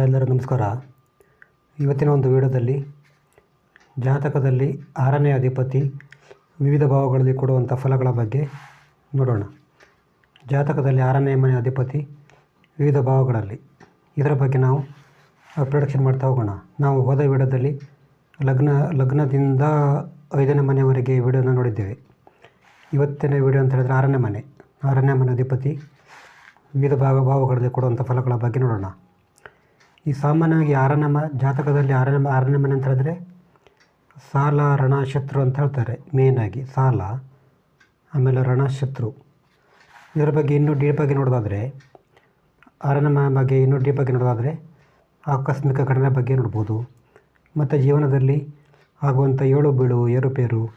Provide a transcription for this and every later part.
ಎಲ್ಲರೂ, ನಮಸ್ಕಾರ. ಇವತ್ತಿನ ಒಂದು ವಿಡಿಯೋದಲ್ಲಿ ಜಾತಕದಲ್ಲಿ ಆರನೇ ಅಧಿಪತಿ ವಿವಿಧ ಭಾವಗಳಲ್ಲಿ ಕೊಡುವಂಥ ಫಲಗಳ ಬಗ್ಗೆ ನೋಡೋಣ. ಜಾತಕದಲ್ಲಿ ಆರನೇ ಮನೆ ಅಧಿಪತಿ ವಿವಿಧ ಭಾವಗಳಲ್ಲಿ. ಇದರ ಬಗ್ಗೆ ನಾವು ಪ್ರೊಡಕ್ಷನ್ ಮಾಡ್ತಾ ಹೋಗೋಣ. ನಾವು ಹೋದ ವಿಡಿಯೋದಲ್ಲಿ ಲಗ್ನ, ಲಗ್ನದಿಂದ ಐದನೇ ಮನೆಯವರೆಗೆ ವಿಡಿಯೋನ ನೋಡಿದ್ದೇವೆ. ಇವತ್ತಿನ ವಿಡಿಯೋ ಅಂತ ಹೇಳಿದ್ರೆ ಆರನೇ ಮನೆ. ಆರನೇ ಮನೆ ಅಧಿಪತಿ ವಿವಿಧ ಭಾವ, ಭಾವಗಳಲ್ಲಿ ಕೊಡುವಂಥ ಫಲಗಳ ಬಗ್ಗೆ ನೋಡೋಣ. ಈ ಸಾಮಾನ್ಯವಾಗಿ ಆರನಮ ಜಾತಕದಲ್ಲಿ ಆರನಮ ಮ- ಮನೆ ಅಂತ ಹೇಳಿದ್ರೆ ಸಾಲ, ರಣಶತ್ರು ಅಂತ ಹೇಳ್ತಾರೆ ಮೇಯ್ನಾಗಿ ಸಾಲ, ಆಮೇಲೆ ರಣಶತ್ರು. ಇದರ ಬಗ್ಗೆ ಇನ್ನೂ ಡೀಪಾಗಿ ನೋಡೋದಾದರೆ, ಆರನಮ ಬಗ್ಗೆ ಇನ್ನೂ ಆಗಿ ನೋಡೋದಾದರೆ ಆಕಸ್ಮಿಕ ಘಟನೆ ಬಗ್ಗೆ ನೋಡ್ಬೋದು. ಮತ್ತು ಜೀವನದಲ್ಲಿ ಆಗುವಂಥ ಏಳು ಬೀಳು ಏರುಪೇರು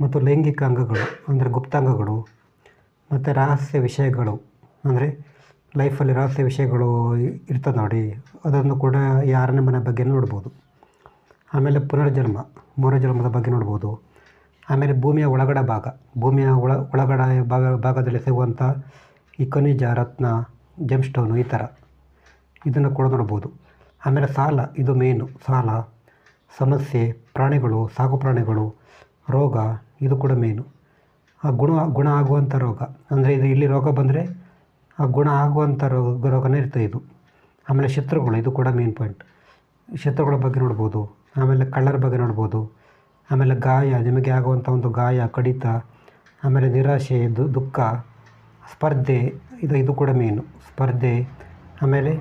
ಮತ್ತು ಲೈಂಗಿಕ ಅಂಗಗಳು, ಅಂದರೆ ಗುಪ್ತಾಂಗಗಳು, ಮತ್ತು ರಹಸ್ಯ ವಿಷಯಗಳು, ಅಂದರೆ ಲೈಫಲ್ಲಿ ರಹಸ್ಯ ವಿಷಯಗಳು ಇರ್ತದೆ ನೋಡಿ ಅದನ್ನು ಕೂಡ ಆರನೇ ಮನೆ ಬಗ್ಗೆ ನೋಡ್ಬೋದು. ಆಮೇಲೆ ಪುನರ್ಜನ್ಮ ಜನ್ಮದ ಬಗ್ಗೆ ನೋಡ್ಬೋದು. ಆಮೇಲೆ ಭೂಮಿಯ ಒಳಗಡೆ ಭಾಗ, ಭೂಮಿಯ ಒಳ, ಒಳಗಡೆ ಭಾಗ, ಭಾಗದಲ್ಲಿ ಸಿಗುವಂಥ ಈ ಖನಿಜ, ರತ್ನ ಜೆಮ್ಸ್ಟೋನು ಈ ಥರ ಇದನ್ನು ಕೂಡ ನೋಡ್ಬೋದು. ಆಮೇಲೆ ಸಾಲ, ಇದು ಮೇನು ಸಾಲ, ಸಮಸ್ಯೆ, ಪ್ರಾಣಿಗಳು, ಸಾಕು ಪ್ರಾಣಿಗಳು, ರೋಗ, ಇದು ಕೂಡ ಮೇನು ಆ ಗುಣ ಗುಣ ಆಗುವಂಥ ರೋಗ. ಅಂದರೆ ಇದು ಇಲ್ಲಿ ರೋಗ ಬಂದರೆ ಆ ಗುಣ ಆಗುವಂಥ ರೋಗ, ರೋಗನೇ ಇರ್ತದೆ ಇದು. ಆಮೇಲೆ ಶತ್ರುಗಳು, ಇದು ಕೂಡ ಮೇನ್ ಪಾಯಿಂಟ್ ಶತ್ರುಗಳ ಬಗ್ಗೆ ನೋಡ್ಬೋದು, ಆಮೇಲೆ ಕಳ್ಳರ ಬಗ್ಗೆ ನೋಡ್ಬೋದು, ಆಮೇಲೆ ಗಾಯ, ನಿಮಗೆ ಆಗುವಂಥ ಒಂದು ಗಾಯ, ಕಡಿತ, ಆಮೇಲೆ ನಿರಾಶೆ ದುಃಖ, ಸ್ಪರ್ಧೆ, ಇದು ಇದು ಕೂಡ ಮೇನು ಸ್ಪರ್ಧೆ, ಆಮೇಲೆ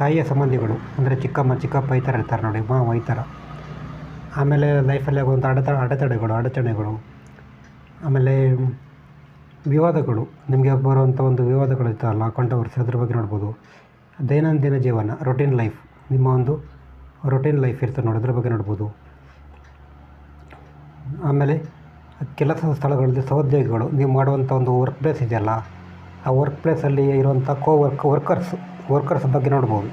ತಾಯಿಯ ಸಂಬಂಧಿಗಳು, ಅಂದರೆ ಚಿಕ್ಕಮ್ಮ, ಚಿಕ್ಕಪ್ಪ ಈ ಥರ ಇರ್ತಾರೆ ನೋಡಿ ಮಾವ ಈ ಥರ. ಆಮೇಲೆ ಲೈಫಲ್ಲಿ ಆಗುವಂಥ ಅಡೆತ, ಅಡೆತಡೆಗಳು, ಅಡಚಣೆಗಳು, ಆಮೇಲೆ ವಿವಾದಗಳು, ನಿಮಗೆ ಬರುವಂಥ ಒಂದು ವಿವಾದಗಳು ಇರ್ತಾವಲ್ಲ ಕಾಂಟ್ರವರ್ಸಿ ಅದ್ರ ಬಗ್ಗೆ ನೋಡ್ಬೋದು. ದೈನಂದಿನ ಜೀವನ ರೊಟೀನ್ ಲೈಫ್ ನಿಮ್ಮ ಒಂದು ರೊಟೀನ್ ಲೈಫ್ ಇರ್ತದೆ ನೋಡಿ, ಅದ್ರ ಬಗ್ಗೆ ನೋಡ್ಬೋದು. ಆಮೇಲೆ ಕೆಲಸ ಸ್ಥಳಗಳಲ್ಲಿ ಸಹೋದ್ಯೋಗಿಗಳು, ನೀವು ಮಾಡುವಂಥ ಒಂದು ವರ್ಕ್ ಪ್ಲೇಸ್ ಇದೆಯಲ್ಲ, ಆ ವರ್ಕ್ ಪ್ಲೇಸಲ್ಲಿ ಇರುವಂಥ ಕೋ ವರ್ಕ್ ವರ್ಕರ್ಸ್ ವರ್ಕರ್ಸ್ ಬಗ್ಗೆ ನೋಡ್ಬೋದು.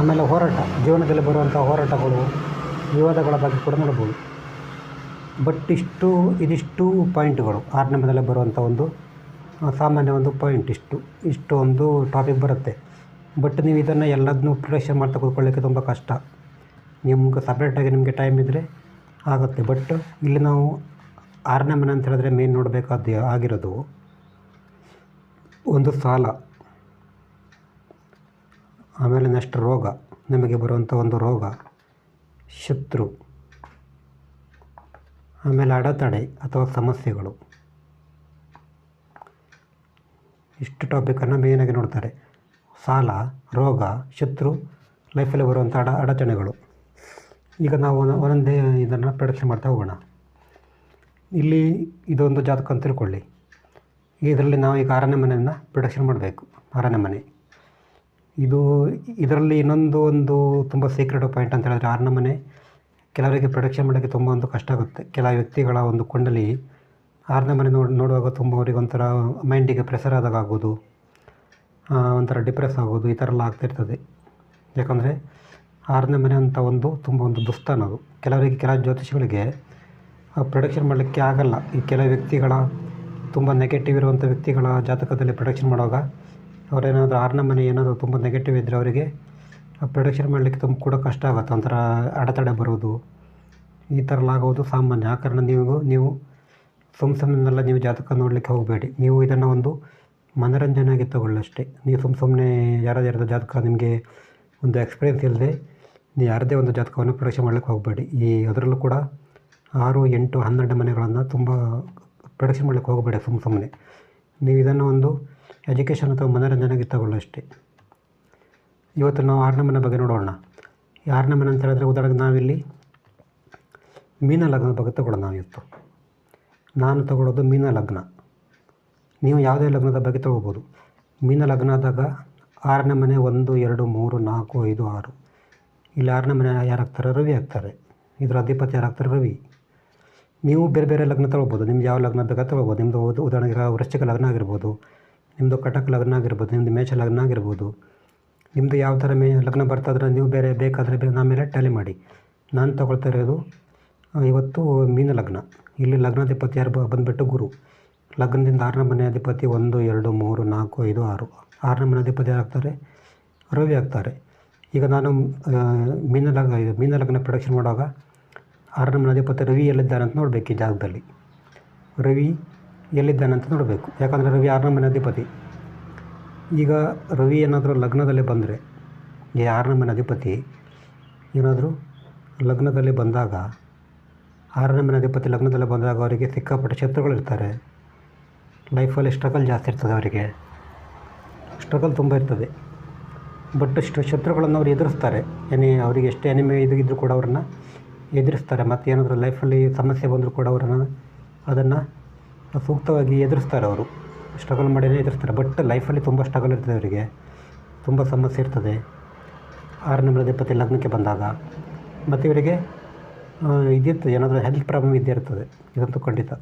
ಆಮೇಲೆ ಹೋರಾಟ, ಜೀವನದಲ್ಲಿ ಬರುವಂಥ ಹೋರಾಟಗಳು, ವಿವಾದಗಳ ಬಗ್ಗೆ ಕೂಡ ನೋಡ್ಬೋದು. ಬಟ್ ಇಷ್ಟು ಇದಿಷ್ಟು ಪಾಯಿಂಟ್ಗಳು. ಮನೆಯಲ್ಲೇ ಬರುವಂಥ ಒಂದು ಸಾಮಾನ್ಯ ಒಂದು ಪಾಯಿಂಟ್ ಇಷ್ಟು. ಇಷ್ಟು ಒಂದು ಟಾಪಿಕ್ ಬರುತ್ತೆ. ಬಟ್ ನೀವು ಇದನ್ನು ಎಲ್ಲದನ್ನೂ ಪ್ರಿಪ್ರೇಷನ್ ಮಾಡ್ತಾ ಕೂತ್ಕೊಳ್ಳೋಕ್ಕೆ ತುಂಬ ಕಷ್ಟ. ನಿಮ್ಗೆ ಸಪ್ರೇಟಾಗಿ ನಿಮಗೆ ಟೈಮ್ ಇದ್ದರೆ ಆಗುತ್ತೆ. ಬಟ್ ಇಲ್ಲಿ ನಾವು ಆರನೇ ಮನೆ ಅಂತ ಹೇಳಿದ್ರೆ ಮೇನ್ ನೋಡಬೇಕಾದ ಆಗಿರೋದು ಒಂದು ಸಾಲ. ಆಮೇಲೆ ನೆಕ್ಸ್ಟ್ ರೋಗ. ನಿಮಗೆ ಬರುವಂಥ ಒಂದು ರೋಗ. ಶತ್ರು. ಆಮೇಲೆ ಅಡೆತಡೆ ಅಥವಾ ಸಮಸ್ಯೆಗಳು. ಇಷ್ಟು ಟಾಪಿಕನ್ನು ಮೇನಾಗಿ ನೋಡ್ತಾರೆ. ಸಾಲ, ರೋಗ, ಶತ್ರು ಲೈಫಲ್ಲಿ ಬರುವಂಥ ಅಡ, ಅಡಚಣೆಗಳು. ಈಗ ನಾವು ಒಂದೊ- ಒಂದೊಂದೇ ಇದನ್ನು ಪ್ರೊಡಕ್ಷನ್ ಮಾಡ್ತಾ ಹೋಗೋಣ. ಇಲ್ಲಿ ಇದೊಂದು ಜಾತಕ ಅಂತ ತಿಳ್ಕೊಳ್ಳಿ. ಇದರಲ್ಲಿ ನಾವು ಈಗ ಆರನೇ ಮನೆಯನ್ನು ಪ್ರೊಡಕ್ಷನ್ ಮಾಡಬೇಕು. ಆರನೇ ಮನೆ. ಇದು, ಇದರಲ್ಲಿ ಇನ್ನೊಂದು ಒಂದು ತುಂಬ ಸೀಕ್ರೆಟ್ ಪಾಯಿಂಟ್ ಅಂತ ಹೇಳಿದ್ರೆ ಆರನೇ ಮನೆ. ಕೆಲವರಿಗೆ ಪ್ರೊಡಕ್ಷನ್ ಮಾಡೋಕ್ಕೆ ತುಂಬ ಒಂದು ಕಷ್ಟ ಆಗುತ್ತೆ. ಕೆಲ ವ್ಯಕ್ತಿಗಳ ಒಂದು ಕುಂಡಲಿ ಆರನೇ ಮನೆ ನೋಡಿ, ನೋಡುವಾಗ ತುಂಬ ಅವರಿಗೆ ಒಂಥರ ಮೈಂಡಿಗೆ ಪ್ರೆಸರ್ ಆದಾಗ ಆಗೋದು ಒಂಥರ ಡಿಪ್ರೆಸ್ ಆಗೋದು, ಈ ಥರ ಎಲ್ಲ ಆಗ್ತಿರ್ತದೆ ಯಾಕಂದರೆ ಆರನೇ ಮನೆ ಅಂತ ಒಂದು ತುಂಬ ಒಂದು ದುಸ್ಥಾನ ಅದು. ಕೆಲವರಿಗೆ, ಕೆಲ ಜ್ಯೋತಿಷಿಗಳಿಗೆ ಪ್ರೊಡಕ್ಷನ್ ಮಾಡಲಿಕ್ಕೆ ಆಗಲ್ಲ. ಈ ಕೆಲವು ವ್ಯಕ್ತಿಗಳ ತುಂಬ ನೆಗೆಟಿವ್ ಇರುವಂಥ ವ್ಯಕ್ತಿಗಳ ಜಾತಕದಲ್ಲಿ ಪ್ರೊಡಕ್ಷನ್ ಮಾಡುವಾಗ ಅವರೇನಾದರೂ ಆರನೇ ಮನೆ ಏನಾದರೂ ತುಂಬ ನೆಗೆಟಿವ್ ಇದ್ದರೆ ಅವರಿಗೆ ಪ್ರೊಡಕ್ಷನ್ ಮಾಡಲಿಕ್ಕೆ ತುಂಬ ಕೂಡ ಕಷ್ಟ ಆಗುತ್ತೆ. ಒಂಥರ ಅಡೆತಡೆ ಬರೋದು, ಈ ಥರ ಎಲ್ಲ ಆಗೋದು ಸಾಮಾನ್ಯ. ಆ ಕಾರಣ ನೀವು ನೀವು ಸುಮ್ಮ ಸುಮ್ಮನೆಲ್ಲ ನೀವು ಜಾತಕ ನೋಡಲಿಕ್ಕೆ ಹೋಗಬೇಡಿ. ನೀವು ಇದನ್ನು ಒಂದು ಮನೋರಂಜನೆಯಾಗಿ ತಗೊಳ್ಳಿ ಅಷ್ಟೇ. ನೀವು ಸುಮ್ಮ ಸುಮ್ಮನೆ ಯಾರದೇ ಯಾರ್ದು ಜಾತಕ ನಿಮಗೆ ಒಂದು ಎಕ್ಸ್ಪೀರಿಯೆನ್ಸ್ ಇಲ್ಲದೆ ನೀವು ಯಾರದೇ ಒಂದು ಜಾತಕವನ್ನು ಪ್ರೊಡಕ್ಷನ್ ಮಾಡಲಿಕ್ಕೆ ಹೋಗಬೇಡಿ. ಈ ಅದರಲ್ಲೂ ಕೂಡ ಆರು, ಎಂಟು, ಹನ್ನೆರಡು ಮನೆಗಳನ್ನು ತುಂಬ ಪ್ರೊಡಕ್ಷನ್ ಮಾಡಲಿಕ್ಕೆ ಹೋಗಬೇಡಿ ಸುಮ್ಮ ಸುಮ್ಮನೆ ನೀವು ಇದನ್ನು ಒಂದು ಎಜುಕೇಷನ್ ಅಥವಾ ಮನೋರಂಜನೆಗೆ ತಗೊಳ್ಳಿ ಅಷ್ಟೇ. ಇವತ್ತು ನಾವು ಆರ್ನಮನ ಮನೆ ಬಗ್ಗೆ ನೋಡೋಣ. ಈ ಆರ್ನಮನ ಮನೆ ಅಂತ ಹೇಳಿದ್ರೆ ಉದಾಹರಣೆಗೆ ನಾವಿಲ್ಲಿ ಮೀನ ಲಗ್ನದ ಬಗ್ಗೆ ತಗೊಳ್ಳೋಣ ನಾವು ಇವತ್ತು. ನಾನು ತಗೊಳ್ಳೋದು ಮೀನ ಲಗ್ನ. ನೀವು ಯಾವುದೇ ಲಗ್ನದ ಬಗ್ಗೆ ತಗೋಬೋದು ಮೀನ ಲಗ್ನ ಆದಾಗ ಆರನೇ ಮನೆ ಒಂದು, ಎರಡು, ಮೂರು, ನಾಲ್ಕು, ಐದು, ಆರು. ಇಲ್ಲಿ ಆರನೇ ಮನೆ ಯಾರಾಗ್ತಾರೆ ರವಿ ಆಗ್ತಾರೆ. ಇದರ ಅಧಿಪತಿ ಯಾರಾಗ್ತಾರೆ ರವಿ. ನೀವು ಬೇರೆ ಬೇರೆ ಲಗ್ನ ತಗೋಬೋದು ನಿಮ್ದು ಯಾವ ಲಗ್ನ ಬೇಕಾದ್ರೆ ತಗೋಬೋದು ನಿಮ್ಮದು ಉದ ಉದಾಹರಣೆಗೆ ವೃಶ್ಚಿಕ ಲಗ್ನ ಆಗಿರ್ಬೋದು. ನಿಮ್ಮದು ಕಟಕ್ ಲಗ್ನ ಆಗಿರ್ಬೋದು. ನಿಮ್ಮದು ಮೇಷ ಲಗ್ನ ಆಗಿರ್ಬೋದು. ನಿಮ್ಮದು ಯಾವ ಥರ ಮೇ, ಲಗ್ನ ಬರ್ತಾಯಿದ್ರೆ ನೀವು ಬೇರೆ, ಬೇಕಾದರೆ ಬೇರೆ ನಮ್ಮ ಮೇಲೆ ಟ್ಯಾಲಿ ಮಾಡಿ. ನಾನು ತೊಗೊಳ್ತಾ ಇರೋದು ಇವತ್ತು ಮೀನ ಲಗ್ನ. ಇಲ್ಲಿ ಲಗ್ನಾಧಿಪತಿ ಯಾರು ಬಂದುಬಿಟ್ಟು ಗುರು. ಲಗ್ನದಿಂದ ಆರನೇ ಮನೆ ಅಧಿಪತಿ ಒಂದು, ಎರಡು, ಮೂರು, ನಾಲ್ಕು, ಐದು, ಆರು. ಆರನೇ ಮನೆ ಅಧಿಪತಿ ಆಗ್ತಾರೆ? ರವಿ ಆಗ್ತಾರೆ. ಈಗ ನಾನು ಮೀನ ಲಗ್ನ ಮೀನ ಲಗ್ನ ಪ್ರೊಡಕ್ಷನ್ ಮಾಡುವಾಗ ಆರನೇ ಮನೆ ಅಧಿಪತಿ ರವಿ ಎಲ್ಲಿದ್ದಾನೆ ಅಂತ ನೋಡಬೇಕು ಈ ಜಾಗದಲ್ಲಿ. ರವಿ ಎಲ್ಲಿದ್ದಾನೆ ಅಂತ ನೋಡಬೇಕು. ಯಾಕಂದರೆ ರವಿ ಆರನೇ ಮನೆ ಅಧಿಪತಿ. ಈಗ ರವಿ ಏನಾದರೂ ಲಗ್ನದಲ್ಲೇ ಬಂದರೆ ಆರನೇ ಮನೆ ಅಧಿಪತಿ? ಏನಾದರೂ ಲಗ್ನದಲ್ಲಿ ಬಂದಾಗ ಆರನೇ ಮನೆ ಅಧಿಪತಿ ಲಗ್ನದಲ್ಲಿ ಬಂದಾಗ ಅವರಿಗೆ ಸಿಕ್ಕಾಪಟ್ಟೆ ಶತ್ರುಗಳು ಇರ್ತಾರೆ. ಲೈಫಲ್ಲಿ ಸ್ಟ್ರಗಲ್ ಜಾಸ್ತಿ ಇರ್ತದೆ ಅವರಿಗೆ. ಸ್ಟ್ರಗಲ್ ತುಂಬ ಇರ್ತದೆ. ಬಟ್ ಇಷ್ಟು ಶತ್ರುಗಳನ್ನು ಅವರು ಎದುರಿಸ್ತಾರೆ. ಏನೇ ಅವರಿಗೆ ಎಷ್ಟು ಎನಿಮೆ ಇದು ಇದ್ದರೂ ಕೂಡ ಅವ್ರನ್ನ ಎದುರಿಸ್ತಾರೆ. ಮತ್ತು ಏನಾದರೂ ಲೈಫಲ್ಲಿ ಸಮಸ್ಯೆ ಬಂದರೂ ಕೂಡ ಅವರನ್ನು ಅದನ್ನು ಸೂಕ್ತವಾಗಿ ಎದುರಿಸ್ತಾರೆ ಅವರು. ಸ್ಟ್ರಗಲ್ ಮಾಡಿನೇ ಎದುರಿಸ್ತಾರೆ ಬಟ್ ಲೈಫಲ್ಲಿ ತುಂಬ ಸ್ಟ್ರಗಲ್ ಇರ್ತದೆ ಅವರಿಗೆ. ತುಂಬ ಸಮಸ್ಯೆ ಇರ್ತದೆ. ಆರನೇ ಮೃದಪತಿ ಲಗ್ನಕ್ಕೆ ಬಂದಾಗ ಮತ್ತು ಇವರಿಗೆ ಇದಿರ್ತದೆ, ಏನಾದರೂ ಹೆಲ್ತ್ ಪ್ರಾಬ್ಲಮ್ ಇದ್ದೇ ಇರ್ತದೆ. ಇದಂತೂ ಖಂಡಿತ.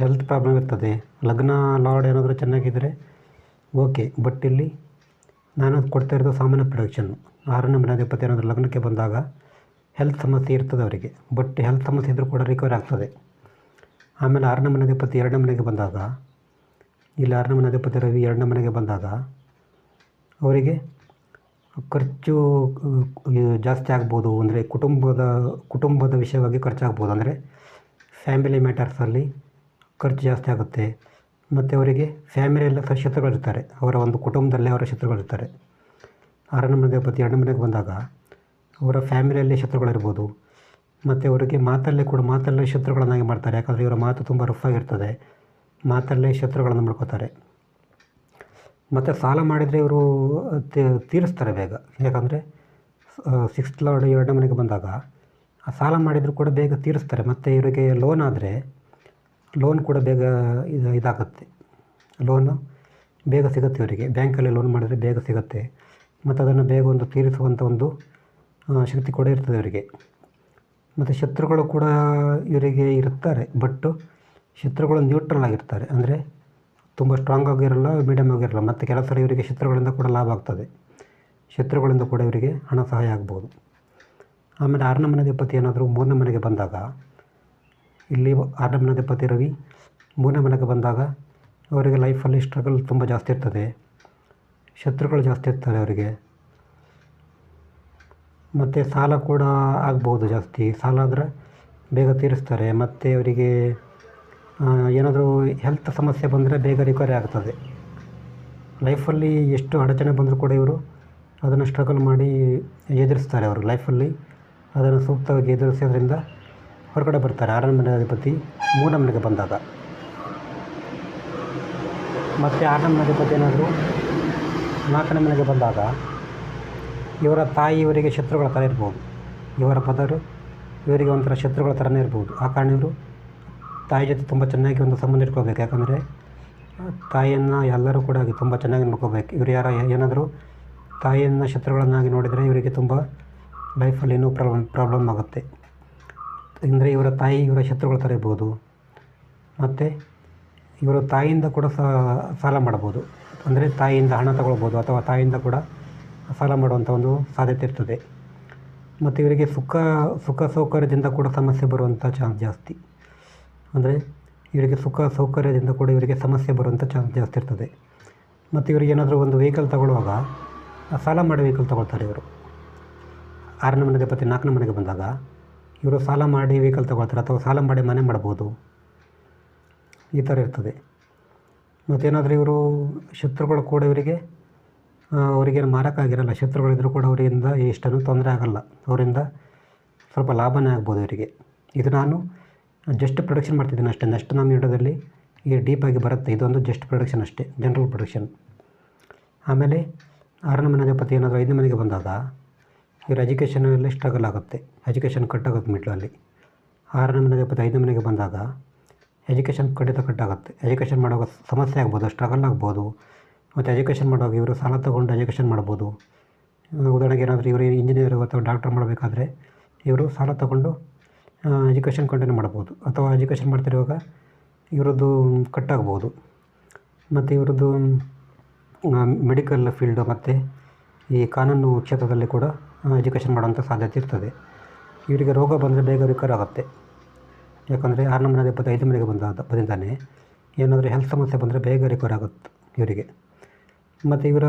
ಹೆಲ್ತ್ ಪ್ರಾಬ್ಲಮ್ ಇರ್ತದೆ. ಲಗ್ನ ಲಾರ್ಡ್ ಏನಾದರೂ ಚೆನ್ನಾಗಿದ್ದರೆ ಓಕೆ ಬಟ್ ಇಲ್ಲಿ ನಾನು ಕೊಡ್ತಾ ಇರೋದು ಸಾಮಾನ್ಯ ಪ್ರೊಡಕ್ಷನ್ ಆರನೇ ಅಧಿಪತಿ ಏನಾದರೂ ಲಗ್ನಕ್ಕೆ ಬಂದಾಗ ಹೆಲ್ತ್ ಸಮಸ್ಯೆ ಇರ್ತದೆ ಅವರಿಗೆ. ಬಟ್ ಹೆಲ್ತ್ ಸಮಸ್ಯೆ ಇದ್ದರೂ ಕೂಡ ರಿಕವರ್ ಆಗ್ತದೆ. ಆಮೇಲೆ ಆರನೇ ಮನಾಧಿಪತಿ ಎರಡನೇ ಮನೆಗೆ ಬಂದಾಗ ಇಲ್ಲಿ ಆರನೇ ಅಧಿಪತಿ ರವಿ ಎರಡನೇ ಮನೆಗೆ ಬಂದಾಗ ಅವರಿಗೆ ಖರ್ಚು ಜಾಸ್ತಿ ಆಗ್ಬೋದು ಅಂದರೆ ಕುಟುಂಬದ ಕುಟುಂಬದ ವಿಷಯವಾಗಿ ಖರ್ಚಾಗ್ಬೋದು ಅಂದರೆ ಫ್ಯಾಮಿಲಿ ಮ್ಯಾಟರ್ಸಲ್ಲಿ ಖರ್ಚು ಜಾಸ್ತಿ ಆಗುತ್ತೆ. ಮತ್ತು ಅವರಿಗೆ ಫ್ಯಾಮಿಲಿಯಲ್ಲ ಸಹ ಶತ್ರುಗಳಿರ್ತಾರೆ. ಅವರ ಒಂದು ಕುಟುಂಬದಲ್ಲೇ ಅವರ ಶತ್ರುಗಳಿರ್ತಾರೆ. ಆರನೇ ಮನೆಪತಿ ಎರಡನೇ ಮನೆಗೆ ಬಂದಾಗ ಅವರ ಫ್ಯಾಮಿಲಿಯಲ್ಲೇ ಶತ್ರುಗಳಿರ್ಬೋದು. ಮತ್ತು ಅವರಿಗೆ ಮಾತಲ್ಲೇ ಕೂಡ ಮಾತಲ್ಲೇ ಶತ್ರುಗಳನ್ನಾಗಿ ಮಾಡ್ತಾರೆ. ಯಾಕಂದರೆ ಇವರ ಮಾತು ತುಂಬ ರಫ್ ಆಗಿರ್ತದೆ. ಮಾತಲ್ಲೇ ಶತ್ರುಗಳನ್ನು ಮಾಡ್ಕೋತಾರೆ. ಮತ್ತು ಸಾಲ ಮಾಡಿದರೆ ಇವರು ತೀರಿಸ್ತಾರೆ ಬೇಗ. ಯಾಕಂದರೆ ಸಿಕ್ಸ್ತ್ ಲಾರ್ಡ್ ಎರಡನೇ ಮನೆಗೆ ಬಂದಾಗ ಆ ಸಾಲ ಮಾಡಿದರೂ ಕೂಡ ಬೇಗ ತೀರಿಸ್ತಾರೆ. ಮತ್ತು ಇವರಿಗೆ ಲೋನ್ ಆದರೆ ಲೋನ್ ಕೂಡ ಬೇಗ ಇದು, ಇದಾಗುತ್ತೆ. ಲೋನು ಬೇಗ ಸಿಗುತ್ತೆ ಇವರಿಗೆ. ಬ್ಯಾಂಕಲ್ಲಿ ಲೋನ್ ಮಾಡಿದರೆ ಬೇಗ ಸಿಗುತ್ತೆ. ಮತ್ತು ಅದನ್ನು ಬೇಗ ಒಂದು ತೀರಿಸುವಂಥ ಒಂದು ಶಕ್ತಿ ಕೂಡ ಇರ್ತದೆ ಇವರಿಗೆ. ಮತ್ತು ಶತ್ರುಗಳು ಕೂಡ ಇವರಿಗೆ ಇರ್ತಾರೆ ಬಟ್ಟು ಶತ್ರುಗಳು ನ್ಯೂಟ್ರಲ್ ಆಗಿರ್ತಾರೆ. ಅಂದರೆ ತುಂಬ ಸ್ಟ್ರಾಂಗ್ ಆಗಿರಲ್ಲ ಮೀಡಿಯಮ್ ಆಗಿರಲ್ಲ, ಮತ್ತು ಕೆಲವು ಸಲ ಇವರಿಗೆ ಶತ್ರುಗಳಿಂದ ಕೂಡ ಲಾಭ ಆಗ್ತದೆ. ಶತ್ರುಗಳಿಂದ ಕೂಡ ಇವರಿಗೆ ಹಣ ಸಹಾಯ ಆಗ್ಬೋದು. ಆಮೇಲೆ ಆರನೇ ಮನೆಧಿಪತಿ ಏನಾದರೂ ಮೂರನೇ ಮನೆಗೆ ಬಂದಾಗ, ಇಲ್ಲಿ ಆರನೇ ಮನೆಧಿಪತಿ ರವಿ ಮೂರನೇ ಮನೆಗೆ ಬಂದಾಗ ಅವರಿಗೆ ಲೈಫಲ್ಲಿ ಸ್ಟ್ರಗಲ್ ತುಂಬ ಜಾಸ್ತಿ ಇರ್ತದೆ. ಶತ್ರುಗಳು ಜಾಸ್ತಿ ಇರ್ತಾರೆ ಅವರಿಗೆ. ಮತ್ತು ಸಾಲ ಕೂಡ ಆಗ್ಬೋದು ಜಾಸ್ತಿ. ಸಾಲ ಆದರೆ ಬೇಗ ತೀರಿಸ್ತಾರೆ. ಮತ್ತು ಅವರಿಗೆ ಏನಾದರೂ ಹೆಲ್ತ್ ಸಮಸ್ಯೆ ಬಂದರೆ ಬೇಗ ರಿಕವರಿ ಆಗ್ತದೆ. ಲೈಫಲ್ಲಿ ಎಷ್ಟು ಅಡಚಣೆ ಬಂದರೂ ಕೂಡ ಇವರು ಅದನ್ನು ಸ್ಟ್ರಗಲ್ ಮಾಡಿ ಎದುರಿಸ್ತಾರೆ ಅವರು ಲೈಫಲ್ಲಿ ಅದನ್ನು ಸೂಕ್ತವಾಗಿ ಎದುರಿಸೋದ್ರಿಂದ ಹೊರಗಡೆ ಬರ್ತಾರೆ. ಆರನೇ ಮನೆ ಅಧಿಪತಿ ಮೂರನೇ ಮನೆಗೆ ಬಂದಾಗ. ಮತ್ತು ಆರನೇ ಮನೆ ಅಧಿಪತಿ ಏನಾದರೂ ನಾಲ್ಕನೇ ಮನೆಗೆ ಬಂದಾಗ ಇವರ ತಾಯಿ ಇವರಿಗೆ ಶತ್ರುಗಳ ಥರ ಇರ್ಬೋದು. ಇವರ ಪದರು ಇವರಿಗೆ ಒಂಥರ ಶತ್ರುಗಳ ಥರನೇ ಇರ್ಬೋದು. ಆ ಕಾರಣ ಇವರು ತಾಯಿ ಜೊತೆ ತುಂಬ ಚೆನ್ನಾಗಿ ಒಂದು ಸಂಬಂಧ ಇಟ್ಕೋಬೇಕು. ಯಾಕಂದರೆ ತಾಯಿಯನ್ನು ಎಲ್ಲರೂ ಕೂಡ ತುಂಬ ಚೆನ್ನಾಗಿ ನೋಡ್ಕೋಬೇಕು. ಇವರು ಯಾರ, ಏನಾದರೂ ತಾಯಿಯನ್ನು ಶತ್ರುಗಳನ್ನಾಗಿ ನೋಡಿದರೆ ಇವರಿಗೆ ತುಂಬ ಲೈಫಲ್ಲಿ ಏನೂ ಪ್ರಾಬ್ಲಮ್ ಪ್ರಾಬ್ಲಮ್ ಆಗುತ್ತೆ. ಅಂದರೆ ಇವರ ತಾಯಿ ಇವರ ಶತ್ರುಗಳ ಥರ ಇರ್ಬೋದು ಮತ್ತು ಇವರು ತಾಯಿಯಿಂದ ಕೂಡ ಸಾಲ ಮಾಡ್ಬೋದು. ಅಂದರೆ ತಾಯಿಯಿಂದ ಹಣ ತಗೊಳ್ಬೋದು ಅಥವಾ ತಾಯಿಯಿಂದ ಕೂಡ ಸಾಲ ಮಾಡುವಂಥ ಒಂದು ಸಾಧ್ಯತೆ ಇರ್ತದೆ. ಮತ್ತು ಇವರಿಗೆ ಸುಖ ಸುಖ ಸೌಕರ್ಯದಿಂದ ಕೂಡ ಸಮಸ್ಯೆ ಬರುವಂಥ ಚಾನ್ಸ್ ಜಾಸ್ತಿ. ಅಂದರೆ ಇವರಿಗೆ ಸುಖ ಸೌಕರ್ಯದಿಂದ ಕೂಡ ಇವರಿಗೆ ಸಮಸ್ಯೆ ಬರುವಂಥ ಚಾನ್ಸ್ ಜಾಸ್ತಿ ಇರ್ತದೆ. ಮತ್ತು ಇವರಿಗೆ ಏನಾದರೂ ಒಂದು ವೆಹಿಕಲ್ ತಗೊಳ್ಳುವಾಗ ಸಾಲ ಮಾಡಿ ವೆಹಿಕಲ್ ತಗೊಳ್ತಾರೆ ಇವರು. ಆರನೇ ಮನೆಗೆ ಪ್ರತಿ ನಾಲ್ಕನೇ ಮನೆಗೆ ಬಂದಾಗ ಇವರು ಸಾಲ ಮಾಡಿ ವೆಹಿಕಲ್ ತಗೊಳ್ತಾರೆ ಅಥವಾ ಸಾಲ ಮಾಡಿ ಮನೆ ಮಾಡ್ಬೋದು. ಈ ಥರ ಇರ್ತದೆ. ಮತ್ತೇನಾದರೂ ಇವರು ಶತ್ರುಗಳು ಕೂಡ ಇವರಿಗೆ ಅವರಿಗೇನು ಮಾರಕ್ಕಾಗಿರಲ್ಲ ಶತ್ರುಗಳಿದ್ದರೂ ಕೂಡ ಅವರಿಂದ ಇಷ್ಟನ್ನು ತೊಂದರೆ ಆಗಲ್ಲ. ಅವರಿಂದ ಸ್ವಲ್ಪ ಲಾಭನೇ ಆಗ್ಬೋದು ಇವರಿಗೆ. ಇದು ನಾನು ಜಸ್ಟ್ ಪ್ರೊಡಕ್ಷನ್ ಮಾಡ್ತಿದ್ದೀನಿ ಅಷ್ಟೇ. ನೆಕ್ಸ್ಟ್ ನಮ್ಮ ವಿಡಿಯೋದಲ್ಲಿ ಈಗ ಡೀಪಾಗಿ ಬರುತ್ತೆ. ಇದೊಂದು ಜಸ್ಟ್ ಪ್ರೊಡಕ್ಷನ್ ಅಷ್ಟೇ. ಜನರಲ್ ಪ್ರೊಡಕ್ಷನ್ ಆಮೇಲೆ ಆರನೇ ಮನೆ ಅಧಿಪತಿ ಏನಾದರೂ ಐದನೇ ಮನೆಗೆ ಬಂದಾಗ ಇವ್ರ ಎಜುಕೇಷನಲ್ಲಿ ಸ್ಟ್ರಗಲ್ ಆಗುತ್ತೆ. ಎಜುಕೇಷನ್ ಕಟ್ಟಾಗುತ್ತೆ ಮಿಡ್ಲಲ್ಲಿ ಆರನೇ ಮನೆ ಅಧಿಪತಿ ಐದನೇ ಮನೆಗೆ ಬಂದಾಗ ಎಜುಕೇಷನ್ ಖಂಡಿತ ಕಟ್ಟಾಗುತ್ತೆ. ಎಜುಕೇಷನ್ ಮಾಡುವಾಗ ಸಮಸ್ಯೆ ಆಗ್ಬೋದು ಸ್ಟ್ರಗಲ್ ಆಗ್ಬೋದು. ಮತ್ತು ಎಜುಕೇಷನ್ ಮಾಡುವಾಗ ಇವರು ಸಾಲ ತೊಗೊಂಡು ಎಜುಕೇಷನ್ ಮಾಡ್ಬೋದು. ಉದಾಹರಣೆಗೆ ಏನಾದರೂ ಇವರು ಇಂಜಿನಿಯರ್ ಅಥವಾ ಡಾಕ್ಟರ್ ಮಾಡಬೇಕಾದ್ರೆ ಇವರು ಸಾಲ ತೊಗೊಂಡು ಎಜುಕೇಷನ್ ಕಂಟಿನ್ಯೂ ಮಾಡ್ಬೋದು. ಅಥವಾ ಎಜುಕೇಷನ್ ಮಾಡ್ತಿರುವಾಗ ಇವರದ್ದು ಕಟ್ಟಾಗ್ಬೋದು. ಮತ್ತು ಇವರದ್ದು ಮೆಡಿಕಲ್ ಫೀಲ್ಡು ಮತ್ತು ಈ ಕಾನೂನು ಕ್ಷೇತ್ರದಲ್ಲಿ ಕೂಡ ಎಜುಕೇಷನ್ ಮಾಡುವಂಥ ಸಾಧ್ಯತೆ ಇರ್ತದೆ. ಇವರಿಗೆ ರೋಗ ಬಂದರೆ ಬೇಗ ರಿಕವರ್ ಆಗುತ್ತೆ. ಯಾಕಂದರೆ ಆರು ಇಪ್ಪತ್ತು ಐದು ಮನೆಗೆ ಬಂದ ಬಂದಿದ್ದಾನೆ. ಏನಾದರೂ ಹೆಲ್ತ್ ಸಮಸ್ಯೆ ಬಂದರೆ ಬೇಗ ರಿಕವರ್ ಆಗುತ್ತೆ ಇವರಿಗೆ. ಮತ್ತು ಇವರ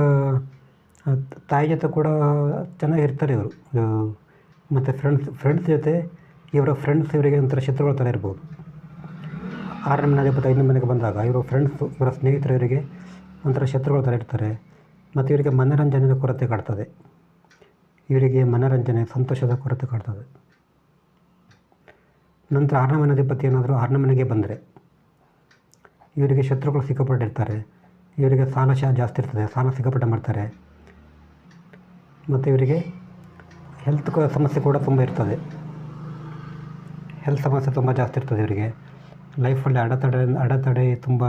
ತಾಯಿ ಜೊತೆ ಕೂಡ ಚೆನ್ನಾಗಿರ್ತಾರೆ ಇವರು. ಮತ್ತು ಫ್ರೆಂಡ್ಸ್ ಫ್ರೆಂಡ್ಸ್ ಜೊತೆ ಇವರ ಫ್ರೆಂಡ್ಸ್ ಇವರಿಗೆ ಒಂಥರ ಶತ್ರುಗಳ ಥರ ಇರ್ಬೋದು. ಆರನೇ ಮನೆ ಅಧಿಪತಿ ಐದನೇ ಮನೆಗೆ ಬಂದಾಗ ಇವರು ಫ್ರೆಂಡ್ಸು ಇವರ ಸ್ನೇಹಿತರು ಇವರಿಗೆ ಒಂಥರ ಶತ್ರುಗಳ ಥರ ಇರ್ತಾರೆ. ಮತ್ತು ಇವರಿಗೆ ಮನೋರಂಜನೆಯ ಕೊರತೆ ಕಾಡ್ತದೆ ಇವರಿಗೆ ಮನೋರಂಜನೆ, ಸಂತೋಷದ ಕೊರತೆ ಕಾಡ್ತದೆ ನಂತರ ಆರನೇ ಮನೆ ಅಧಿಪತಿ ಏನಾದರೂ ಆರನೇ ಮನೆಗೆ ಬಂದರೆ ಇವರಿಗೆ ಶತ್ರುಗಳು ಸಿಕ್ಕಾಪಟ್ಟಿರ್ತಾರೆ. ಇವರಿಗೆ ಸಾಲ ಶಾ ಜಾಸ್ತಿ ಇರ್ತದೆ, ಸಾಲ ಸಿಕ್ಕಾಪಟ್ಟೆ ಮಾಡ್ತಾರೆ. ಮತ್ತು ಇವರಿಗೆ ಹೆಲ್ತ್ ಸಮಸ್ಯೆ ಕೂಡ ತುಂಬ ಇರ್ತದೆ. ಹೆಲ್ತ್ ಸಮಸ್ಯೆ ತುಂಬ ಜಾಸ್ತಿ ಇರ್ತದೆ ಇವರಿಗೆ. ಲೈಫಲ್ಲಿ ಅಡೆತಡೆ ಅಡೆತಡೆ ತುಂಬ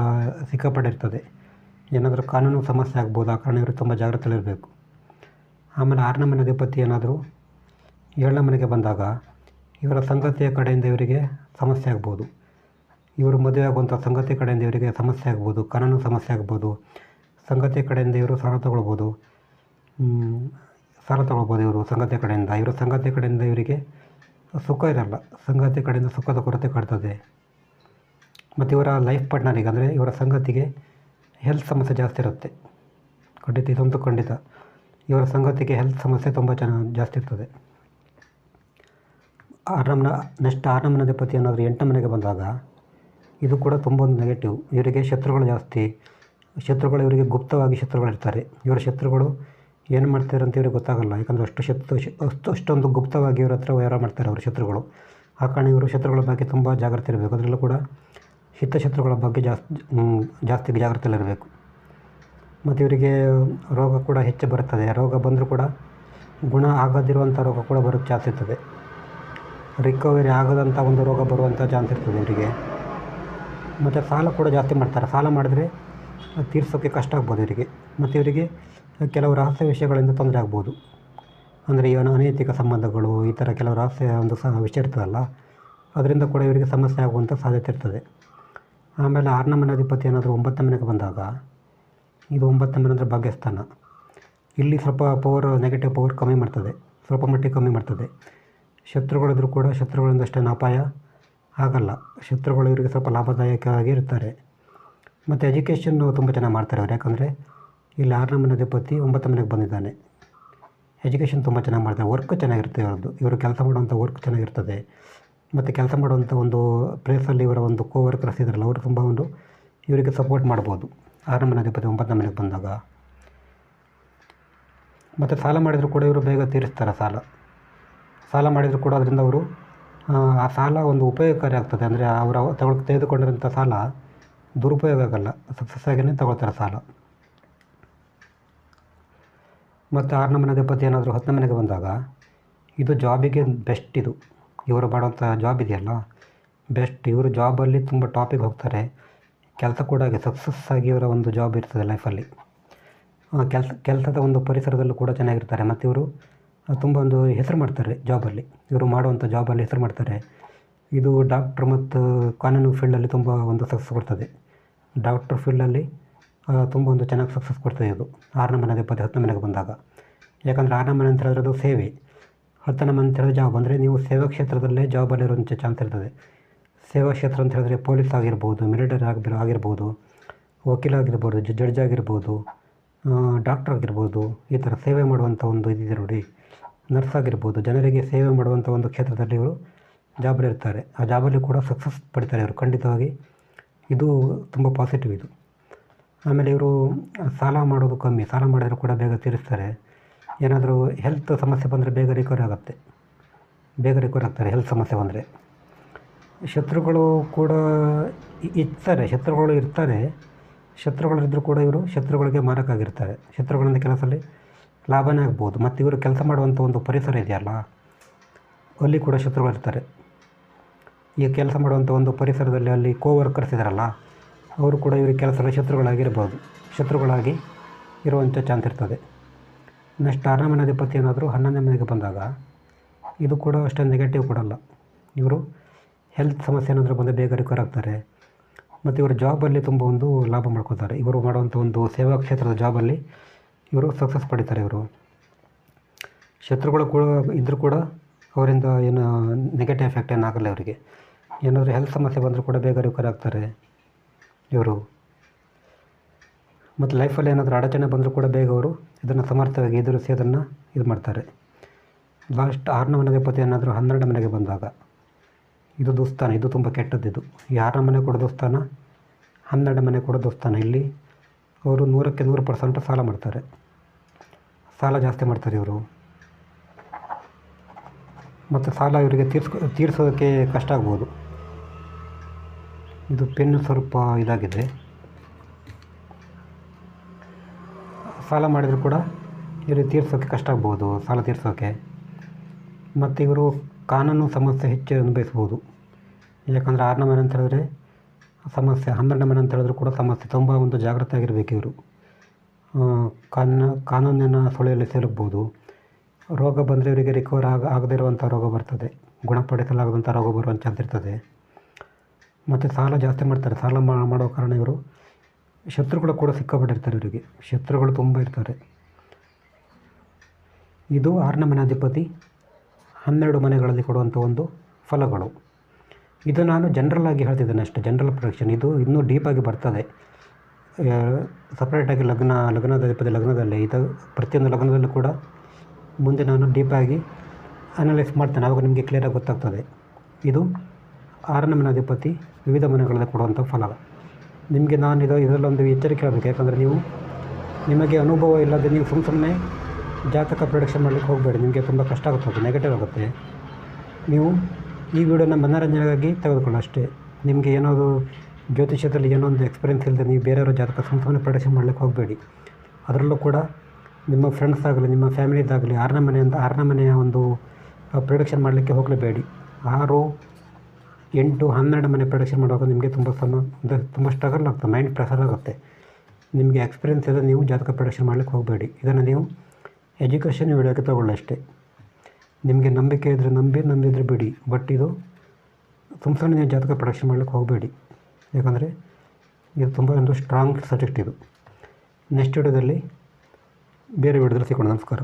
ಸಿಕ್ಕಾಪಟ್ಟೆ ಇರ್ತದೆ ಏನಾದರೂ ಕಾನೂನು ಸಮಸ್ಯೆ ಆಗ್ಬೋದು? ಆ ಕಾರಣ ಇವರು ತುಂಬ ಜಾಗ್ರತೆಯಲ್ಲಿರಬೇಕು ಆಮೇಲೆ ಆರನೇ ಮನೆ ಅಧಿಪತಿ ಏನಾದರೂ ಏಳನೇ ಮನೆಗೆ ಬಂದಾಗ ಇವರ ಸಂಗತಿಯ ಕಡೆಯಿಂದ ಇವರಿಗೆ ಸಮಸ್ಯೆ ಆಗ್ಬೋದು. ಇವರು ಮದುವೆ ಆಗುವಂಥ ಸಂಗತಿ ಕಡೆಯಿಂದ ಇವರಿಗೆ ಸಮಸ್ಯೆ ಆಗ್ಬೋದು, ಕಾನೂನು ಸಮಸ್ಯೆ ಆಗ್ಬೋದು ಸಂಗತಿಯ ಕಡೆಯಿಂದ ಇವರು ಸಾಲ ತಗೊಳ್ಬೋದು ಸಾಲ ತಗೊಳ್ಬೋದು ಇವರು ಸಂಗತಿಯ ಕಡೆಯಿಂದ. ಇವರು ಸಂಗತಿಯ ಕಡೆಯಿಂದ ಇವರಿಗೆ ಸುಖ ಇರಲ್ಲ. ಸಂಗಾತಿ ಕಡೆಯಿಂದ ಸುಖದ ಕೊರತೆ ಕಾಡ್ತದೆ. ಮತ್ತು ಇವರ ಲೈಫ್ ಪಾರ್ಟ್ನರಿಗೆ ಅಂದರೆ ಇವರ ಸಂಗತಿಗೆ ಹೆಲ್ತ್ ಸಮಸ್ಯೆ ಜಾಸ್ತಿ ಇರುತ್ತೆ. ಖಂಡಿತ ಇದೊಂದು ಖಂಡಿತ. ಇವರ ಸಂಗತಿಗೆ ಹೆಲ್ತ್ ಸಮಸ್ಯೆ ತುಂಬ ಚೆನ್ನಾಗಿ ಜಾಸ್ತಿ ಇರ್ತದೆ. ಆರನೇ ನೆಕ್ಸ್ಟ್ ಆರ್ನಮ್ನ ಮನೆ ಅಧಿಪತಿ ಏನಾದರೂ ಎಂಟನೇ ಮನೆಗೆ ಬಂದಾಗ ಇದು ಕೂಡ ತುಂಬ ಒಂದು ನೆಗೆಟಿವ್ ಇವರಿಗೆ ಶತ್ರುಗಳು ಜಾಸ್ತಿ. ಶತ್ರುಗಳು ಇವರಿಗೆ ಗುಪ್ತವಾಗಿ ಶತ್ರುಗಳಿರ್ತಾರೆ. ಇವರ ಶತ್ರುಗಳು ಏನು ಮಾಡ್ತಾರೆ ಅಂತ ಇವ್ರಿಗೆ ಗೊತ್ತಾಗಲ್ಲ. ಯಾಕಂದರೆ ಅಷ್ಟು ಶತ್ರು, ಅಷ್ಟು, ಅಷ್ಟೊಂದು ಗುಪ್ತವಾಗಿ ಇವ್ರ ಹತ್ರ ವ್ಯವಹಾರ ಮಾಡ್ತಾರೆ ಅವರು ಶತ್ರುಗಳು. ಆ ಕಾರಣ ಇವರು ಶತ್ರುಗಳ ಬಗ್ಗೆ ತುಂಬ ಜಾಗ್ರತೆ ಇರಬೇಕು. ಅದರಲ್ಲೂ ಕೂಡ ಹಿತಶತ್ರುಗಳ ಬಗ್ಗೆ ಜಾಸ್ತಿ ಜಾಸ್ತಿ ಜಾಗ್ರತೆಯಲ್ಲಿರಬೇಕು ಮತ್ತು ಇವರಿಗೆ ರೋಗ ಕೂಡ ಹೆಚ್ಚು ಬರುತ್ತದೆ. ರೋಗ ಬಂದರೂ ಕೂಡ ಗುಣ ಆಗದಿರುವಂಥ ರೋಗ ಕೂಡ ಬರೋಕ್ಕೆ ಚಾನ್ಸ್ ಇರ್ತದೆ. ರಿಕವರಿ ಆಗದಂಥ ಒಂದು ರೋಗ ಬರುವಂಥ ಚಾನ್ಸ್ ಇರ್ತದೆ ಇವರಿಗೆ. ಮತ್ತು ಸಾಲ ಕೂಡ ಜಾಸ್ತಿ ಮಾಡ್ತಾರೆ. ಸಾಲ ಮಾಡಿದ್ರೆ ತೀರ್ಸೋಕ್ಕೆ ಕಷ್ಟ ಆಗ್ಬೋದು ಇವರಿಗೆ. ಮತ್ತು ಇವರಿಗೆ ಕೆಲವು ರಹಸ್ಯ ವಿಷಯಗಳಿಂದ ತೊಂದರೆ ಆಗ್ಬೋದು. ಅಂದರೆ ಏನು ಅನೈತಿಕ ಸಂಬಂಧಗಳು, ಈ ಥರ ಕೆಲವು ರಹಸ್ಯ ಒಂದು ಸಹ ವಿಷಯ ಇರ್ತದಲ್ಲ, ಅದರಿಂದ ಕೂಡ ಇವರಿಗೆ ಸಮಸ್ಯೆ ಆಗುವಂಥ ಸಾಧ್ಯತೆ ಇರ್ತದೆ. ಆಮೇಲೆ ಆರನೇ ಮನೆ ಅಧಿಪತಿ ಏನಾದರೂ ಒಂಬತ್ತನೇ ಮನೆಗೆ ಬಂದಾಗ, ಇದು ಒಂಬತ್ತನೇ ಮನೆ ಅಂದರೆ ಭಾಗ್ಯಸ್ಥಾನ. ಇಲ್ಲಿ ಸ್ವಲ್ಪ ಪವರ್ ನೆಗೆಟಿವ್ ಪವರ್ ಕಮ್ಮಿ ಮಾಡ್ತದೆ, ಸ್ವಲ್ಪ ಮಟ್ಟಿಗೆ ಕಮ್ಮಿ ಮಾಡ್ತದೆ. ಶತ್ರುಗಳಿದ್ರೂ ಕೂಡ ಶತ್ರುಗಳಿಂದ ಅಷ್ಟೇನು ಅಪಾಯ ಆಗಲ್ಲ. ಶತ್ರುಗಳು ಇವರಿಗೆ ಸ್ವಲ್ಪ ಲಾಭದಾಯಕವಾಗಿ ಇರ್ತಾರೆ. ಮತ್ತು ಎಜುಕೇಷನ್ನು ತುಂಬ ಚೆನ್ನಾಗಿ ಮಾಡ್ತಾರೆ ಅವ್ರು. ಯಾಕಂದರೆ ಇಲ್ಲಿ ಆರನೇ ಮನೆ ಅಧಿಪತಿ ಒಂಬತ್ತು ಮನೆಗೆ ಬಂದಿದ್ದಾನೆ. ಎಜುಕೇಷನ್ ತುಂಬ ಚೆನ್ನಾಗಿ ಮಾಡ್ತಾರೆ ವರ್ಕ್ ಚೆನ್ನಾಗಿರುತ್ತೆ ಇವ್ರದ್ದು. ಇವರು ಕೆಲಸ ಮಾಡುವಂಥ ವರ್ಕ್ ಚೆನ್ನಾಗಿರ್ತದೆ. ಮತ್ತು ಕೆಲಸ ಮಾಡುವಂಥ ಒಂದು ಪ್ಲೇಸಲ್ಲಿ ಇವರ ಒಂದು ಕೋ ವರ್ಕ್ ಇದ್ದಾರಲ್ಲ ಅವರು ತುಂಬ ಒಂದು ಇವರಿಗೆ ಸಪೋರ್ಟ್ ಮಾಡ್ಬೋದು. ಆರನೇ ಮನೆ ಅಧಿಪತಿ ಒಂಬತ್ತನೇ ಮನೆಗೆ ಬಂದಾಗ. ಮತ್ತು ಸಾಲ ಮಾಡಿದರೂ ಕೂಡ ಇವರು ಬೇಗ ತೀರಿಸ್ತಾರೆ ಸಾಲ. ಸಾಲ ಮಾಡಿದರೂ ಕೂಡ ಅದರಿಂದ ಅವರು ಆ, ಆ ಸಾಲ ಒಂದು ಉಪಯೋಗಕಾರಿ ಆಗ್ತದೆ. ಅಂದರೆ ಅವರು ತಗೊಳ್ ತೆಗೆದುಕೊಂಡಿರೋಂಥ ಸಾಲ ದುರುಪಯೋಗ ಆಗಲ್ಲ ಸಕ್ಸಸ್ ಆಗಿಯೇ ತಗೊಳ್ತಾರೆ ಸಾಲ. ಮತ್ತು ಆರನೇ ಮನೆ ಅಧಿಪತಿ ಏನಾದರೂ ಹತ್ತನೇ ಮನೆಗೆ ಬಂದಾಗ, ಇದು ಜಾಬಿಗೆ ಬೆಸ್ಟ್ ಇದು. ಇವರು ಮಾಡೋಂಥ ಜಾಬ್ ಇದೆಯಲ್ಲ, ಬೆಸ್ಟ್. ಇವರು ಜಾಬಲ್ಲಿ ತುಂಬ ಟಾಪಿಗೆ ಹೋಗ್ತಾರೆ. ಕೆಲಸ ಕೂಡ ಹಾಗೆ ಸಕ್ಸಸ್ ಆಗಿ ಇವರ ಒಂದು ಜಾಬ್ ಇರ್ತದೆ ಲೈಫಲ್ಲಿ. ಕೆಲಸ, ಕೆಲಸದ ಒಂದು ಪರಿಸರದಲ್ಲೂ ಕೂಡ ಚೆನ್ನಾಗಿರ್ತಾರೆ. ಮತ್ತು ಇವರು ತುಂಬ ಒಂದು ಹೆಸರು ಮಾಡ್ತಾರೆ ಜಾಬಲ್ಲಿ. ಇವರು ಮಾಡುವಂಥ ಜಾಬಲ್ಲಿ ಹೆಸರು ಮಾಡ್ತಾರೆ. ಇದು ಡಾಕ್ಟ್ರ್ ಮತ್ತು ಕಾನೂನು ಫೀಲ್ಡಲ್ಲಿ ತುಂಬ ಒಂದು ಸಕ್ಸಸ್ ಕೊಡ್ತದೆ ಡಾಕ್ಟ್ರ್ ಫೀಲ್ಡಲ್ಲಿ ತುಂಬ ಒಂದು ಚೆನ್ನಾಗಿ ಸಕ್ಸಸ್ ಕೊಡ್ತದೆ ಇದು ಆರನೇ ಮನೆ ಪದ ಹತ್ತನೇ ಮನೆಗೆ ಬಂದಾಗ. ಯಾಕಂದರೆ ಆರನೇ ಮನೆ ಅಂತ ಹೇಳಿದ್ರೆ ಅದು ಸೇವೆ. ಹತ್ತನೇ ಮನೆ ಅಂತ ಹೇಳಿದ್ರೆ ಜಾಬ್ ಅಂದರೆ ನೀವು ಸೇವಾ ಕ್ಷೇತ್ರದಲ್ಲೇ ಜಾಬಲ್ಲಿರುವಂಥ ಚಾನ್ಸ್ ಇರ್ತದೆ. ಸೇವಾ ಕ್ಷೇತ್ರ ಅಂತ ಹೇಳಿದ್ರೆ ಪೊಲೀಸ್ ಆಗಿರ್ಬೋದು ಮಿಲಿಟರಿ ಆಗಿರೋ ಆಗಿರ್ಬೋದು, ವಕೀಲ ಆಗಿರ್ಬೋದು ಜಡ್ಜ್ ಆಗಿರ್ಬೋದು ಡಾಕ್ಟ್ರ್ ಆಗಿರ್ಬೋದು, ಈ ಥರ ಸೇವೆ ಮಾಡುವಂಥ ಒಂದು ಇದಿದೆ ನೋಡಿ. ನರ್ಸ್ ಆಗಿರ್ಬೋದು, ಜನರಿಗೆ ಸೇವೆ ಮಾಡುವಂಥ ಒಂದು ಕ್ಷೇತ್ರದಲ್ಲಿ ಇವರು ಜಾಬಲ್ಲಿರ್ತಾರೆ ಆ ಜಾಬಲ್ಲಿ ಕೂಡ ಸಕ್ಸಸ್ ಪಡಿತಾರೆ ಇವರು ಖಂಡಿತವಾಗಿ. ಇದು ತುಂಬ ಪಾಸಿಟಿವ್ ಇದು. ಆಮೇಲೆ ಇವರು ಸಾಲ ಮಾಡೋದು ಕಮ್ಮಿ, ಸಾಲ ಮಾಡಿದರೂ ಕೂಡ ಬೇಗ ತೀರಿಸ್ತಾರೆ. ಏನಾದರೂ ಹೆಲ್ತ್ ಸಮಸ್ಯೆ ಬಂದರೆ ಬೇಗ ರಿಕವರಿ ಆಗುತ್ತೆ. ಬೇಗ ರಿಕವರಿ ಆಗ್ತಾರೆ ಹೆಲ್ತ್ ಸಮಸ್ಯೆ ಬಂದರೆ. ಶತ್ರುಗಳು ಕೂಡ ಇರ್ತಾರೆ, ಶತ್ರುಗಳು ಇರ್ತಾರೆ. ಶತ್ರುಗಳಿದ್ದರೂ ಕೂಡ ಇವರು ಶತ್ರುಗಳಿಗೆ ಮಾರಕ್ಕಾಗಿರ್ತಾರೆ ಶತ್ರುಗಳಿಂದ ಕೆಲಸದಲ್ಲಿ ಲಾಭನೇ ಆಗ್ಬೋದು. ಮತ್ತು ಇವರು ಕೆಲಸ ಮಾಡುವಂಥ ಒಂದು ಪರಿಸರ ಇದೆಯಲ್ಲ, ಅಲ್ಲಿ ಕೂಡ ಶತ್ರುಗಳಿರ್ತಾರೆ ಈಗ ಕೆಲಸ ಮಾಡುವಂಥ ಒಂದು ಪರಿಸರದಲ್ಲಿ ಅಲ್ಲಿ ಕೋ ವರ್ಕರ್ಸ್ ಇದ್ದಾರಲ್ಲ ಅವರು ಕೂಡ ಇವರು ಕೆಲಸದ ಶತ್ರುಗಳಾಗಿರ್ಬೋದು. ಶತ್ರುಗಳಾಗಿ ಇರುವಂಥ ಚಾನ್ಸ್ ಇರ್ತದೆ. ನೆಕ್ಸ್ಟ್ ಆರನೇ ಅಧಿಪತಿ ಏನಾದರೂ ಹನ್ನೊಂದನೇ ಮನೆಗೆ ಬಂದಾಗ ಇದು ಕೂಡ ಅಷ್ಟೊಂದು ನೆಗೆಟಿವ್ ಕೊಡಲ್ಲ ಇವರು ಹೆಲ್ತ್ ಸಮಸ್ಯೆ ಏನಾದರೂ ಬಂದರೆ ಬೇಗ ರಿಕವರ್ ಆಗ್ತಾರೆ. ಮತ್ತು ಇವರು ಜಾಬಲ್ಲಿ ತುಂಬ ಒಂದು ಲಾಭ ಮಾಡ್ಕೋತಾರೆ ಇವರು ಮಾಡುವಂಥ ಒಂದು ಸೇವಾ ಕ್ಷೇತ್ರದ ಜಾಬಲ್ಲಿ ಇವರು ಸಕ್ಸಸ್ ಪಡಿತಾರೆ ಇವರು. ಶತ್ರುಗಳು ಕೂಡ ಇದ್ದರೂ ಕೂಡ ಅವರಿಂದ ಏನು ನೆಗೆಟಿವ್ ಎಫೆಕ್ಟ್ ಏನಾಗಲ್ಲ ಅವರಿಗೆ. ಏನಾದರೂ ಹೆಲ್ತ್ ಸಮಸ್ಯೆ ಬಂದರೂ ಕೂಡ ಬೇಗ ರಿಕವರ್ ಆಗ್ತಾರೆ. ಇವರು. ಮತ್ತು ಲೈಫಲ್ಲಿ ಏನಾದರೂ ಅಡಚಣೆ ಬಂದರೂ ಕೂಡ ಬೇಗ ಅವರು ಇದನ್ನು ಸಮರ್ಥವಾಗಿ ಎದುರಿಸಿ ಅದನ್ನು ಇದು ಮಾಡ್ತಾರೆ. ಲಾಸ್ಟ್ ಆರನೇ ಮನೆಗೆ ಪತಿ ಏನಾದರೂ ಹನ್ನೆರಡು ಮನೆಗೆ ಬಂದಾಗ, ಇದು ದೋಸ್ತಾನ ಇದು ತುಂಬ ಕೆಟ್ಟದ್ದಿದು. ಈ ಆರನೇ ಮನೆ ಕೂಡ ದೋಸ್ತಾನ ಹನ್ನೆರಡು ಮನೆ ಕೂಡ ದೋಸ್ತಾನ ಇಲ್ಲಿ ಅವರು ನೂರಕ್ಕೆ ನೂರು ಪರ್ಸೆಂಟ್ ಸಾಲ ಮಾಡ್ತಾರೆ. ಸಾಲ ಜಾಸ್ತಿ ಮಾಡ್ತಾರೆ ಇವರು. ಮತ್ತು ಸಾಲ ಇವರಿಗೆ ತೀರ್ಸ್ಕೊ, ತೀರಿಸೋದಕ್ಕೆ ಕಷ್ಟ ಆಗ್ಬೋದು. ಇದು ಪೆನ್ನು ಸ್ವಲ್ಪ ಇದಾಗಿದೆ. ಸಾಲ ಮಾಡಿದರೂ ಕೂಡ ಇವರು ತೀರ್ಸೋಕ್ಕೆ ಕಷ್ಟ ಆಗ್ಬೋದು, ಸಾಲ ತೀರ್ಸೋಕ್ಕೆ ಮತ್ತು ಇವರು ಕಾನೂನು ಸಮಸ್ಯೆ ಹೆಚ್ಚು ಅನುಭವಿಸ್ಬೋದು. ಯಾಕಂದರೆ ಆರನೇ ಮನೆ ಅಂತ ಹೇಳಿದ್ರೆ ಸಮಸ್ಯೆ, ಹನ್ನೆರಡನೇ ಮನೆ ಅಂತ ಹೇಳಿದ್ರು ಕೂಡ ಸಮಸ್ಯೆ, ತುಂಬ ಒಂದು ಜಾಗ್ರತೆ ಆಗಿರಬೇಕು ಇವರು. ಕಾನೂನು ಕಾನೂನಿನ ಸೊಳೆಯಲ್ಲಿ ಸೇರಬಹುದು ರೋಗ ಬಂದರೆ ಇವರಿಗೆ ರಿಕವರ್ ಆಗ, ಆಗದೇ ಇರುವಂಥ ರೋಗ ಬರ್ತದೆ. ಗುಣಪಡಿಸಲಾಗದಂಥ ರೋಗ ಬರುವಂಥ ಚಾನ್ಸ್ ಇರ್ತದೆ. ಮತ್ತು ಸಾಲ ಜಾಸ್ತಿ ಮಾಡ್ತಾರೆ. ಸಾಲ ಮಾಡೋ ಕಾರಣ ಇವರು. ಶತ್ರುಗಳು ಕೂಡ ಸಿಕ್ಕಾಪಟ್ಟಿರ್ತಾರೆ ಇವರಿಗೆ. ಶತ್ರುಗಳು ತುಂಬ ಇರ್ತಾರೆ. ಇದು ಆರನೇ ಮನೆ ಅಧಿಪತಿ ಹನ್ನೆರಡು ಮನೆಗಳಲ್ಲಿ ಕೊಡುವಂಥ ಒಂದು ಫಲಗಳು. ಇದು ನಾನು ಜನರಲ್ ಆಗಿ ಹೇಳ್ತಿದ್ದೇನೆ ಅಷ್ಟು. ಜನರಲ್ ಪ್ರೊಡಕ್ಷನ್ ಇದು ಇನ್ನೂ ಡೀಪಾಗಿ ಬರ್ತದೆ. ಸಪ್ರೇಟಾಗಿ ಲಗ್ನ ಲಗ್ನದ ಅಧಿಪತಿ ಲಗ್ನದಲ್ಲಿ ಇದು ಪ್ರತಿಯೊಂದು ಲಗ್ನದಲ್ಲೂ ಕೂಡ ಮುಂದೆ ನಾನು ಡೀಪಾಗಿ ಅನಲೈಸ್ ಮಾಡ್ತೇನೆ. ಆವಾಗ ನಿಮಗೆ ಕ್ಲಿಯರಾಗಿ ಗೊತ್ತಾಗ್ತದೆ. ಇದು ಆರನೇ ಮನೆ ವಿವಿಧ ಮನೆಗಳಲ್ಲಿ ಕೊಡುವಂಥ ಫಲ ನಿಮಗೆ ನಾನು ಇದು ಇದರಲ್ಲೊಂದು ಎಚ್ಚರಿಕೆ ಹೇಳಬೇಕು. ಯಾಕಂದರೆ ನೀವು ನಿಮಗೆ ಅನುಭವ ಇಲ್ಲದೆ ನೀವು ಸುಮ್ಮ ಸುಮ್ಮನೆ ಜಾತಕ ಪ್ರೊಡಕ್ಷನ್ ಮಾಡಲಿಕ್ಕೆ ಹೋಗಬೇಡಿ. ನಿಮಗೆ ತುಂಬ ಕಷ್ಟ ಆಗುತ್ತೆ ನೆಗೆಟಿವ್ ಆಗುತ್ತೆ. ನೀವು ಈ ವಿಡಿಯೋನ ಮನೋರಂಜನೆಗಾಗಿ ತೆಗೆದುಕೊಳ್ಳಿ ಅಷ್ಟೇ. ನಿಮಗೆ ಏನಾದರೂ ಜ್ಯೋತಿಷ್ಯದಲ್ಲಿ ಏನೋ ಒಂದು ಎಕ್ಸ್ಪೀರಿಯನ್ಸ್ ಇಲ್ಲದೆ ನೀವು ಬೇರೆಯವರ ಜಾತಕ ಸುಮ್ಮ ಸುಮ್ಮನೆ ಪ್ರೊಡಕ್ಷನ್ ಮಾಡಲಿಕ್ಕೆ ಹೋಗಬೇಡಿ. ಅದರಲ್ಲೂ ಕೂಡ ನಿಮ್ಮ ಫ್ರೆಂಡ್ಸ್ ಆಗಲಿ, ನಿಮ್ಮ ಫ್ಯಾಮಿಲಿದಾಗಲಿ ಆರನೇ ಮನೆಯಿಂದ ಆರನೇ ಮನೆಯ ಒಂದು ಪ್ರೊಡಕ್ಷನ್ ಮಾಡಲಿಕ್ಕೆ ಹೋಗಲೇಬೇಡಿ. ಆರು ಎಂಟು ಹನ್ನೆರಡು ಮನೆ ಪ್ರೊಡಕ್ಷನ್ ಮಾಡುವಾಗ ನಿಮಗೆ ತುಂಬ ಸಮ ತುಂಬ ಸ್ಟ್ರಗಲ್ ಆಗ್ತದೆ ಮೈಂಡ್ ಪ್ರೆಸರ್ ಆಗುತ್ತೆ. ನಿಮಗೆ ಎಕ್ಸ್ಪೀರಿಯನ್ಸ್ ಇದೆ ನೀವು ಜಾತಕ ಪ್ರೊಡಕ್ಷನ್ ಮಾಡಲಿಕ್ಕೆ ಹೋಗಬೇಡಿ. ಇದನ್ನು ನೀವು ಎಜುಕೇಷನ್ ವಿಡಿಯೋಕ್ಕೆ ತಗೊಳ್ಳಿ ಅಷ್ಟೇ. ನಿಮಗೆ ನಂಬಿಕೆ ಇದ್ದರೆ ನಂಬಿ ನಂಬಿದರೆ ಬಿಡಿ. ಬಟ್ ಇದು ಸುಮ್ಮ ಸುಮ್ಮನೆ ನೀವು ಜಾತಕ ಪ್ರೊಡಕ್ಷನ್ ಮಾಡಲಿಕ್ಕೆ ಹೋಗಬೇಡಿ. ಯಾಕಂದರೆ ಇದು ತುಂಬ ಒಂದು ಸ್ಟ್ರಾಂಗ್ ಸಬ್ಜೆಕ್ಟ್ ಇದು. ನೆಕ್ಸ್ಟ್ ವಿಡಿಯೋದಲ್ಲಿ ಬೇರೆ ವಿಡಿಯೋದಲ್ಲಿ ಸಿಗೋಣ. ನಮಸ್ಕಾರ.